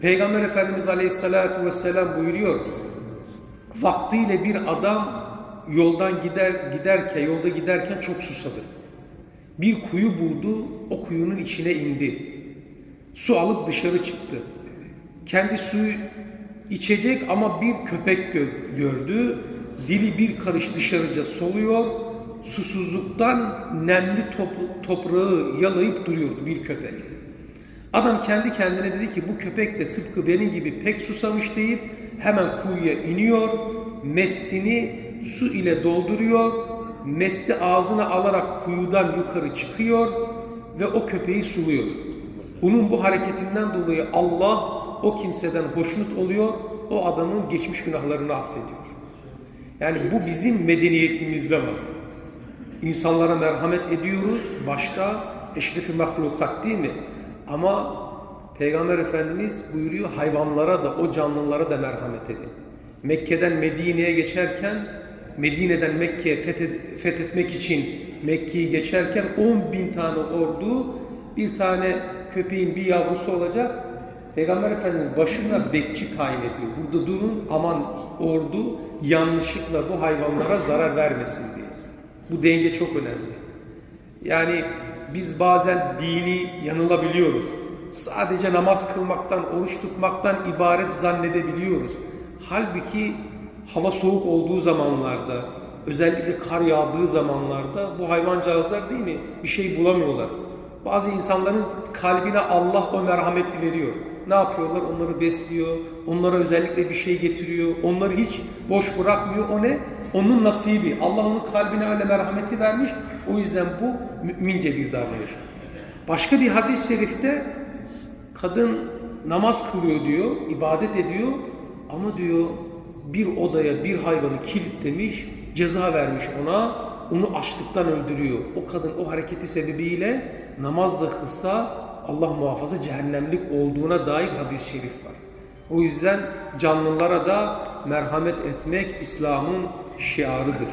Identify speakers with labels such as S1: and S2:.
S1: Peygamber Efendimiz Aleyhisselatü Vesselam buyuruyor. Vaktiyle bir adam yoldan gider giderken, yolda giderken çok susadı. Bir kuyu buldu, o kuyunun içine indi. Su alıp dışarı çıktı. Kendi suyu içecek ama bir köpek gö- gördü. Dili bir karış dışarıca soluyor. Susuzluktan nemli top- toprağı yalayıp duruyordu bir köpek. Adam kendi kendine dedi ki bu köpek de tıpkı benim gibi pek susamış deyip hemen kuyuya iniyor, mestini su ile dolduruyor, mesti ağzına alarak kuyudan yukarı çıkıyor ve o köpeği suluyor. Bunun bu hareketinden dolayı Allah o kimseden hoşnut oluyor, o adamın geçmiş günahlarını affediyor. Yani bu bizim medeniyetimizde var. İnsanlara merhamet ediyoruz. Başta eşrefi mahlukat değil mi? Ama Peygamber Efendimiz buyuruyor hayvanlara da o canlılara da merhamet edin. Mekke'den Medine'ye geçerken Medine'den Mekke'ye fethet- fethetmek için Mekke'yi geçerken 10 bin tane ordu bir tane köpeğin bir yavrusu olacak. Peygamber Efendimiz başına bekçi tayin ediyor. Burada durun aman ordu yanlışlıkla bu hayvanlara zarar vermesin diye. Bu denge çok önemli. Yani biz bazen dini yanılabiliyoruz. Sadece namaz kılmaktan, oruç tutmaktan ibaret zannedebiliyoruz. Halbuki hava soğuk olduğu zamanlarda, özellikle kar yağdığı zamanlarda bu hayvancağızlar değil mi bir şey bulamıyorlar. Bazı insanların kalbine Allah o merhameti veriyor. Ne yapıyorlar? Onları besliyor, onlara özellikle bir şey getiriyor, onları hiç boş bırakmıyor. O ne? Onun nasibi. Allah onun kalbine öyle merhameti vermiş. O yüzden bu mümince bir davranış. Başka bir hadis-i şerifte kadın namaz kılıyor diyor, ibadet ediyor ama diyor bir odaya bir hayvanı kilitlemiş, ceza vermiş ona, onu açlıktan öldürüyor. O kadın o hareketi sebebiyle namaz da kılsa Allah muhafaza cehennemlik olduğuna dair hadis-i şerif var. O yüzden canlılara da merhamet etmek İslam'ın şiarıdır.